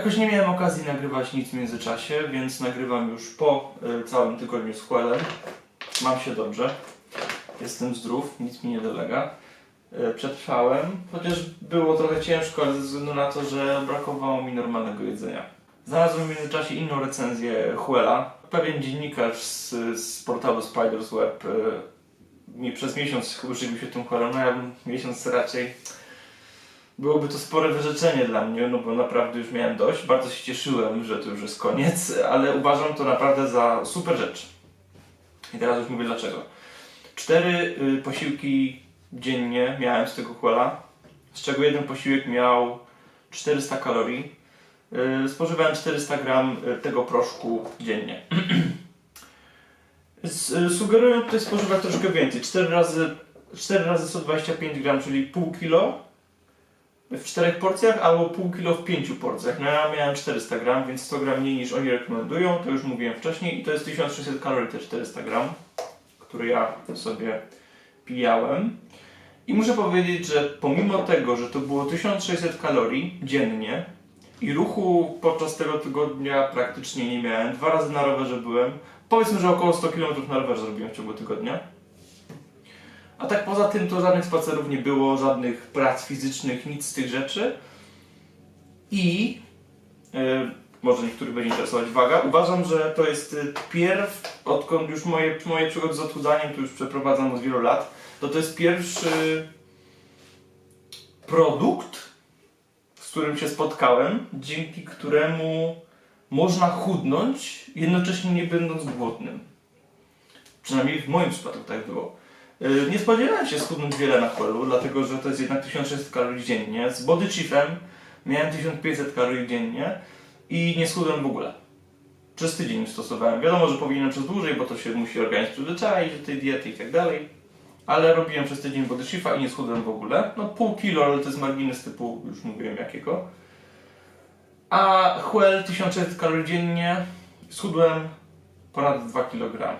Jakoś nie miałem okazji nagrywać nic w międzyczasie, więc nagrywam już po y, całym tygodniu z Huelem. Mam się dobrze. Jestem zdrów, nic mi nie dolega. Y, Przetrwałem, chociaż było trochę ciężko ze względu na to, że brakowało mi normalnego jedzenia. Znalazłem w międzyczasie inną recenzję Huela. Pewien dziennikarz z, z portalu Spiders Web y, mi przez miesiąc używił się tym Huelem, no ja bym miesiąc raczej Byłoby to spore wyrzeczenie dla mnie, no bo naprawdę już miałem dość. Bardzo się cieszyłem, że to już jest koniec, ale uważam to naprawdę za super rzecz. I teraz już mówię dlaczego. Cztery y, posiłki dziennie miałem z tego chłela, z czego jeden posiłek miał 400 kalorii. Y, spożywałem 400 gram y, tego proszku dziennie. Sugeruję tutaj spożywać troszkę więcej. 4 razy, 4 razy 125 gram, czyli pół kilo w czterech porcjach albo pół kilo w pięciu porcjach. No ja miałem 400 gram, więc 100 gram mniej niż oni rekomendują, to już mówiłem wcześniej i to jest 1600 kalorii te 400 gram, które ja sobie pijałem. I muszę powiedzieć, że pomimo tego, że to było 1600 kalorii dziennie i ruchu podczas tego tygodnia praktycznie nie miałem, dwa razy na rowerze byłem, powiedzmy, że około 100 km na rowerze zrobiłem w ciągu tygodnia. A tak poza tym to żadnych spacerów nie było, żadnych prac fizycznych, nic z tych rzeczy. I e, może niektórych będzie interesować waga. Uważam, że to jest e, pierw, odkąd już moje, moje przygody z odchudzaniem, to już przeprowadzam od wielu lat, to to jest pierwszy produkt, z którym się spotkałem, dzięki któremu można chudnąć, jednocześnie nie będąc głodnym. Przynajmniej w moim przypadku tak było. Yy, Nie spodziewałem się schudnąć wiele na chłelu, dlatego że to jest jednak 1600 kalorii dziennie. Z body chiefem miałem 1500 kalorii dziennie i nie schudłem w ogóle. Przez tydzień stosowałem. Wiadomo, że powinienem przez dłużej, bo to się musi organizm przyzwyczaić do tej diety i tak dalej. Ale robiłem przez tydzień body chiefa i nie schudłem w ogóle. No pół kilo, ale to jest margines typu, już mówiłem jakiego. A chłel 1600 kalorii dziennie schudłem ponad 2 kg.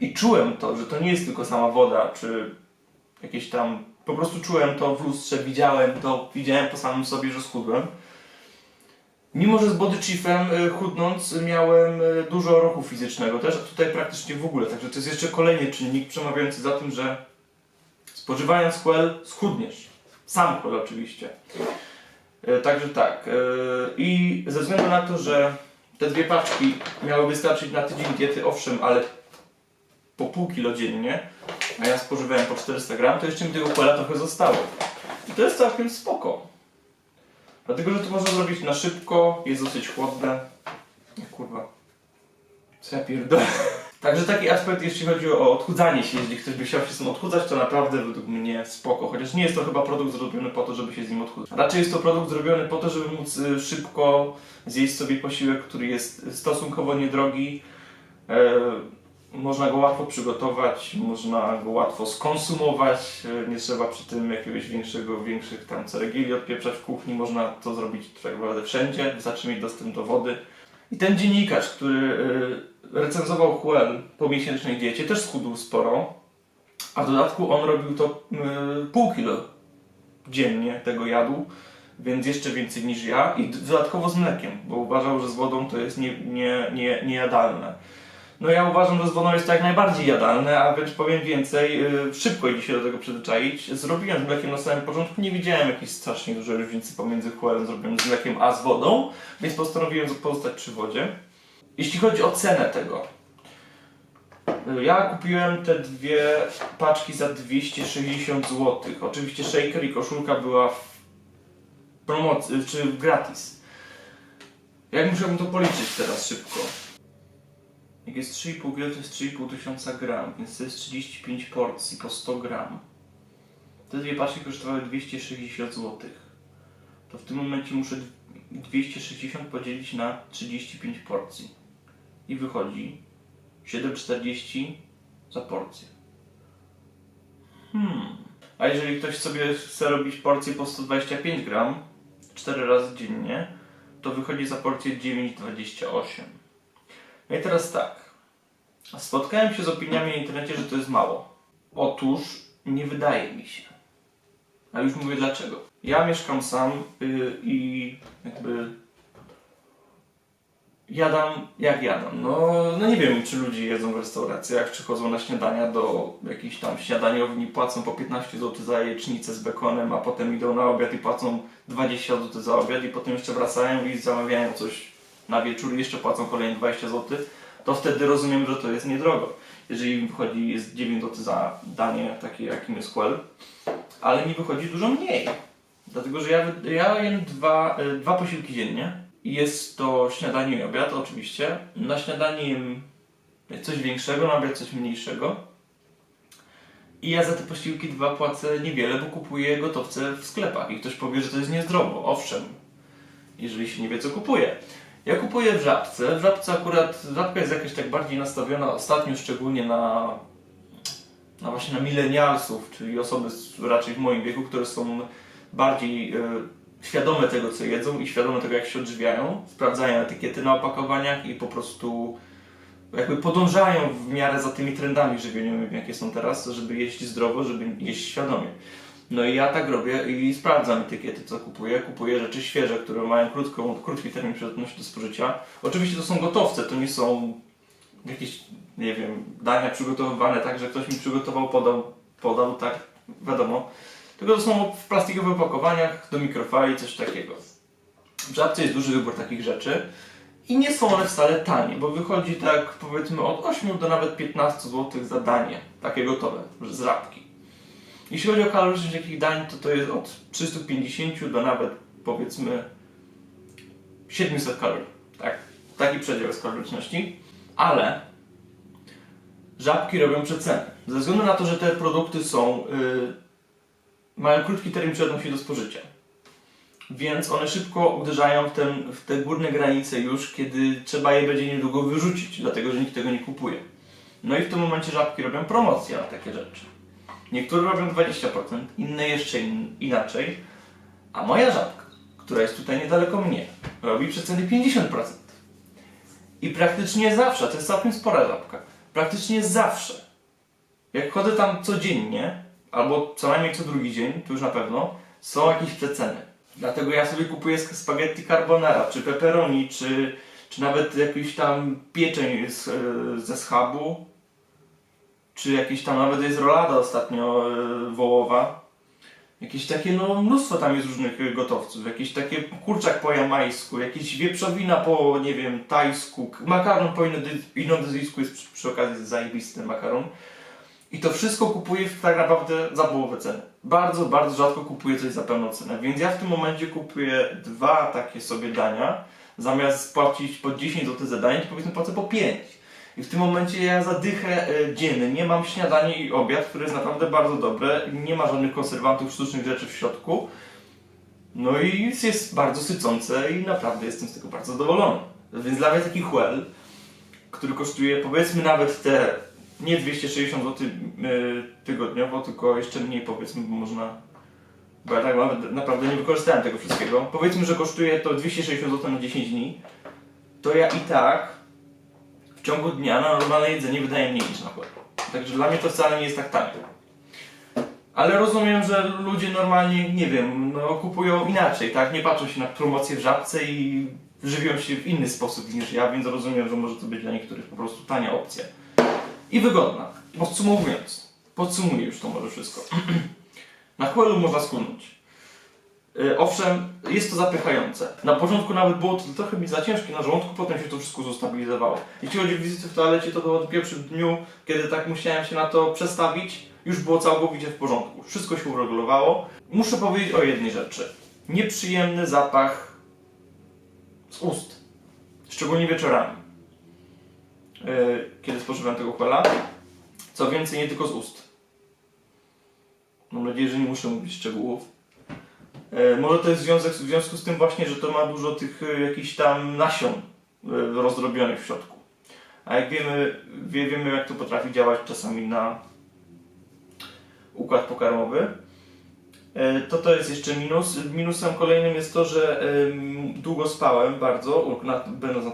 I czułem to, że to nie jest tylko sama woda, czy jakieś tam. Po prostu czułem to w lustrze, widziałem to, widziałem po samym sobie, że schudłem. Mimo, że z body chiefem y, chudnąc miałem y, dużo ruchu fizycznego też, a tutaj praktycznie w ogóle. Także to jest jeszcze kolejny czynnik przemawiający za tym, że spożywając chłel schudniesz. Sam chłel oczywiście. Y, Także tak. I ze względu na to, że te dwie paczki miały wystarczyć na tydzień diety, owszem, ale po pół kilo dziennie, a ja spożywałem po 400 gram, to jeszcze mi tego chłela trochę zostało. I to jest całkiem spoko. Dlatego, że to można zrobić na szybko, jest dosyć chłodne. Nie kurwa. Co ja pierdolę. Także taki aspekt, jeśli chodzi o odchudzanie się, jeśli ktoś by chciał się z tym odchudzać, to naprawdę według mnie spoko. Chociaż nie jest to chyba produkt zrobiony po to, żeby się z nim odchudzać. Raczej jest to produkt zrobiony po to, żeby móc y, szybko zjeść sobie posiłek, który jest stosunkowo niedrogi. E, można go łatwo przygotować, można go łatwo skonsumować, nie trzeba przy tym jakiegoś większego, większych tam ceregieli odpieprzać w kuchni, można to zrobić tak naprawdę wszędzie, wystarczy mieć dostęp do wody. I ten dziennikarz, który e, recenzował Huel po miesięcznej diecie, też schudł sporo, a w dodatku on robił to e, pół kilo dziennie tego jadł, więc jeszcze więcej niż ja i dodatkowo z mlekiem, bo uważał, że z wodą to jest nie, nie, nie, niejadalne. No ja uważam, że z wodą jest jak najbardziej jadalne, a wręcz powiem więcej, yy, szybko idzie się do tego przyzwyczaić. Zrobiłem z mlekiem na samym początku, nie widziałem jakiejś strasznie dużej różnicy pomiędzy chłodem zrobionym z mlekiem a z wodą, więc postanowiłem pozostać przy wodzie. Jeśli chodzi o cenę tego, yy, ja kupiłem te dwie paczki za 260 zł. Oczywiście shaker i koszulka była w promocji, czy gratis. Jak musiałbym to policzyć teraz szybko? Jak jest 3,5 kg, to jest 3,5 tysiąca gram, więc to jest 35 porcji po 100 gram. Te dwie paczki kosztowały 260 zł. To w tym momencie muszę 260 podzielić na 35 porcji. I wychodzi 7,40 za porcję. Hmm. A jeżeli ktoś sobie chce robić porcję po 125 gram, 4 razy dziennie, to wychodzi za porcję 9,28. No i teraz tak. Spotkałem się z opiniami na internecie, że to jest mało. Otóż nie wydaje mi się. A już mówię dlaczego. Ja mieszkam sam y, i jakby jadam jak jadam. No, no nie wiem, czy ludzie jedzą w restauracjach, czy chodzą na śniadania do jakichś tam śniadaniowni, płacą po 15 zł za jajecznicę z bekonem, a potem idą na obiad i płacą 20 zł za obiad i potem jeszcze wracają i zamawiają coś na wieczór jeszcze płacą kolejne 20 zł, to wtedy rozumiem, że to jest niedrogo. Jeżeli mi wychodzi jest 9 zł za danie takie jakim jest Quell, ale mi wychodzi dużo mniej. Dlatego, że ja, ja jem dwa, y, dwa posiłki dziennie. Jest to śniadanie i obiad oczywiście. Na śniadanie jem coś większego, na obiad coś mniejszego. I ja za te posiłki dwa płacę niewiele, bo kupuję gotowce w sklepach. I ktoś powie, że to jest niezdrowo. Owszem, jeżeli się nie wie, co kupuje. Ja kupuję w Żabce. W Żabce akurat, Żabka jest jakaś tak bardziej nastawiona ostatnio szczególnie na, na właśnie na milenialsów, czyli osoby raczej w moim wieku, które są bardziej e, świadome tego, co jedzą i świadome tego, jak się odżywiają. Sprawdzają etykiety na opakowaniach i po prostu jakby podążają w miarę za tymi trendami żywieniowymi, jakie są teraz, żeby jeść zdrowo, żeby jeść świadomie. No i ja tak robię i sprawdzam etykiety, co kupuję. Kupuję rzeczy świeże, które mają krótką, krótki termin przydatności do spożycia. Oczywiście to są gotowce, to nie są jakieś, nie wiem, dania przygotowywane tak, że ktoś mi przygotował, podał, podał tak, wiadomo. Tylko to są w plastikowych opakowaniach, do mikrofali, coś takiego. W Żabce jest duży wybór takich rzeczy i nie są one wcale tanie, bo wychodzi tak powiedzmy od 8 do nawet 15 zł za danie, takie gotowe, z Żabki. Jeśli chodzi o kaloryczność takich dań, to to jest od 350 do nawet powiedzmy 700 kalorii. Tak, taki przedział jest kaloryczności, ale żabki robią przeceny. Ze względu na to, że te produkty są, yy, mają krótki termin przydatności do spożycia. Więc one szybko uderzają w, ten, w te górne granice już, kiedy trzeba je będzie niedługo wyrzucić, dlatego że nikt tego nie kupuje. No i w tym momencie żabki robią promocje na takie rzeczy. Niektóre robią 20%, inne jeszcze in, inaczej. A moja żabka, która jest tutaj niedaleko mnie, robi przeceny 50%. I praktycznie zawsze, to jest całkiem spora żabka, praktycznie zawsze, jak chodzę tam codziennie, albo co najmniej co drugi dzień, to już na pewno, są jakieś przeceny. Dlatego ja sobie kupuję spaghetti carbonara, czy pepperoni, czy, czy nawet jakiś tam pieczeń z, e, ze schabu, czy jakieś tam nawet jest rolada ostatnio e, wołowa. Jakieś takie, no mnóstwo tam jest różnych e, gotowców. Jakieś takie kurczak po jamańsku, jakieś wieprzowina po, nie wiem, tajsku, makaron po indonezyjsku jest przy, przy okazji zajebisty makaron. I to wszystko kupuję tak naprawdę za połowę ceny. Bardzo, bardzo rzadko kupuję coś za pełną cenę. Więc ja w tym momencie kupuję dwa takie sobie dania. Zamiast płacić po 10 zł za danie, to powiedzmy płacę po 5. I w tym momencie ja zadychę e, dziennie, mam śniadanie i obiad, które jest naprawdę bardzo dobre, nie ma żadnych konserwantów, sztucznych rzeczy w środku. No i jest, bardzo sycące i naprawdę jestem z tego bardzo zadowolony. Więc dla mnie taki Huel, który kosztuje powiedzmy nawet te nie 260 zł yy, tygodniowo, tylko jeszcze mniej powiedzmy, bo można bo ja tak naprawdę nie wykorzystałem tego wszystkiego. Powiedzmy, że kosztuje to 260 zł na 10 dni, to ja i tak w ciągu dnia na normalne jedzenie wydaje mniej niż na chleb. Także dla mnie to wcale nie jest tak tanio. Ale rozumiem, że ludzie normalnie, nie wiem, no, kupują inaczej, tak? Nie patrzą się na promocję w żabce i żywią się w inny sposób niż ja, więc rozumiem, że może to być dla niektórych po prostu tania opcja. I wygodna. Podsumowując, podsumuję już to może wszystko. na chłelu można schudnąć. Yy, Owszem, jest to zapychające. Na początku nawet było to trochę mi za ciężkie na żołądku, potem się to wszystko zostabilizowało. Jeśli chodzi o wizyty w toalecie, to po pierwszym dniu, kiedy tak musiałem się na to przestawić, już było całkowicie w porządku. Wszystko się uregulowało. Muszę powiedzieć o jednej rzeczy. Nieprzyjemny zapach z ust. Szczególnie wieczorami. Yy, kiedy spożywam tego chwala. Co więcej, nie tylko z ust. Mam nadzieję, że nie muszę mówić szczegółów. E, Może to jest związek, w związku z tym właśnie, że to ma dużo tych e, jakichś tam nasion e, rozdrobionych w środku. A jak wiemy, wie, wiemy jak to potrafi działać czasami na układ pokarmowy, to to jest jeszcze minus. Minusem kolejnym jest to, że długo spałem bardzo, będąc na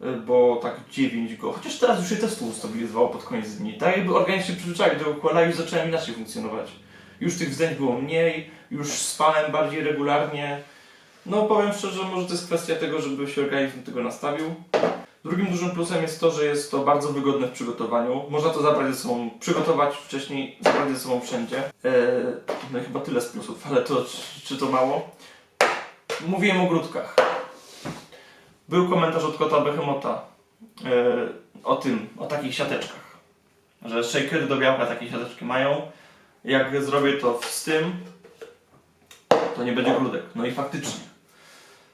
e, bo tak 9 go, chociaż teraz już się też to ustabilizowało pod koniec dni. Tak jakby organizm się przyzwyczaił do chłela i zacząłem inaczej funkcjonować. Już tych wzdęć było mniej, już spałem bardziej regularnie. No powiem szczerze, może to jest kwestia tego, żeby się organizm tego nastawił. Drugim dużym plusem jest to, że jest to bardzo wygodne w przygotowaniu. Można to zabrać ze sobą, przygotować wcześniej, zabrać ze sobą wszędzie. Eee, no i chyba tyle z plusów, ale to czy, czy to mało? Mówiłem o grudkach. Był komentarz od kota Behemota eee, o tym, o takich siateczkach. Że shakery do białka takie siateczki mają. Jak zrobię to z tym, to nie będzie grudek. No i faktycznie.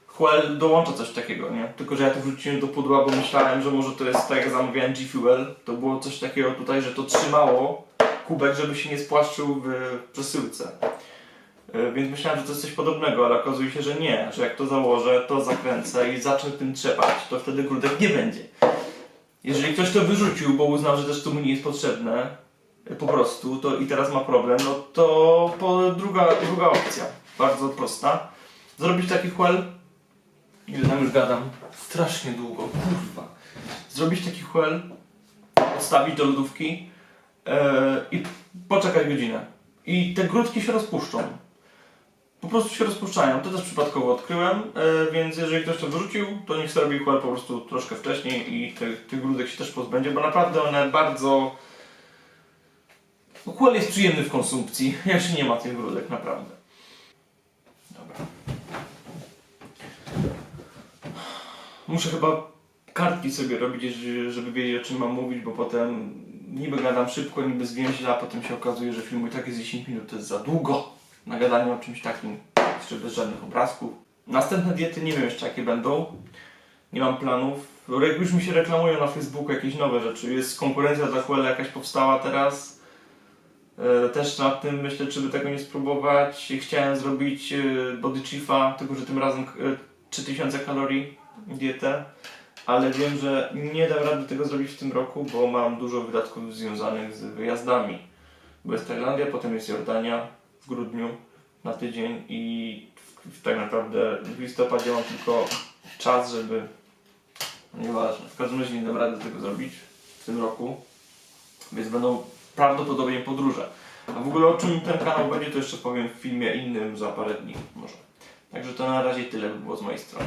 Huel dołącza coś takiego, nie? Tylko, że ja to wrzuciłem do pudła, bo myślałem, że może to jest tak jak zamawiałem G-Fuel. To było coś takiego tutaj, że to trzymało kubek, żeby się nie spłaszczył w przesyłce. Yy, Więc myślałem, że to jest coś podobnego, ale okazuje się, że nie. Że jak to założę, to zakręcę i zacznę tym trzepać, to wtedy grudek nie będzie. Jeżeli ktoś to wyrzucił, bo uznał, że też to mu nie jest potrzebne, po prostu, to i teraz ma problem, no to po druga, druga opcja, bardzo prosta. Zrobić taki huel, ile tam już gadam, strasznie długo, kurwa. Zrobić taki huel, odstawić do lodówki yy, i poczekać godzinę. I te grudki się rozpuszczą. Po prostu się rozpuszczają. To też przypadkowo odkryłem, yy, więc jeżeli ktoś to wyrzucił, to niech sobie robi po prostu troszkę wcześniej i te- tych grudek się też pozbędzie, bo naprawdę one bardzo... Huel jest przyjemny w konsumpcji, jak się nie ma tych grudek, naprawdę. Dobra. Muszę chyba kartki sobie robić, żeby- wiedzieć o czym mam mówić, bo potem niby gadam szybko, niby zwięźle, a potem się okazuje, że film i tak jest 10 minut, to jest za długo na gadanie o czymś takim, jeszcze bez żadnych obrazków. Następne diety nie wiem jeszcze jakie będą, nie mam planów. Już mi się reklamują na Facebooku jakieś nowe rzeczy, jest konkurencja dla Huela jakaś powstała teraz. E, Też nad tym myślę, czy by tego nie spróbować. Chciałem zrobić e, body chiefa, tylko że tym razem e, 3000 kalorii dietę, ale wiem, że nie dam rady tego zrobić w tym roku, bo mam dużo wydatków związanych z wyjazdami. Bo jest Tajlandia, potem jest Jordania w grudniu na tydzień i tak naprawdę w listopadzie mam tylko czas, żeby... Nieważne, w każdym razie nie dam rady tego zrobić w tym roku, więc będą prawdopodobnie podróże. A w ogóle o czym ten kanał będzie, to jeszcze powiem w filmie innym za parę dni może. Także to na razie tyle by było z mojej strony.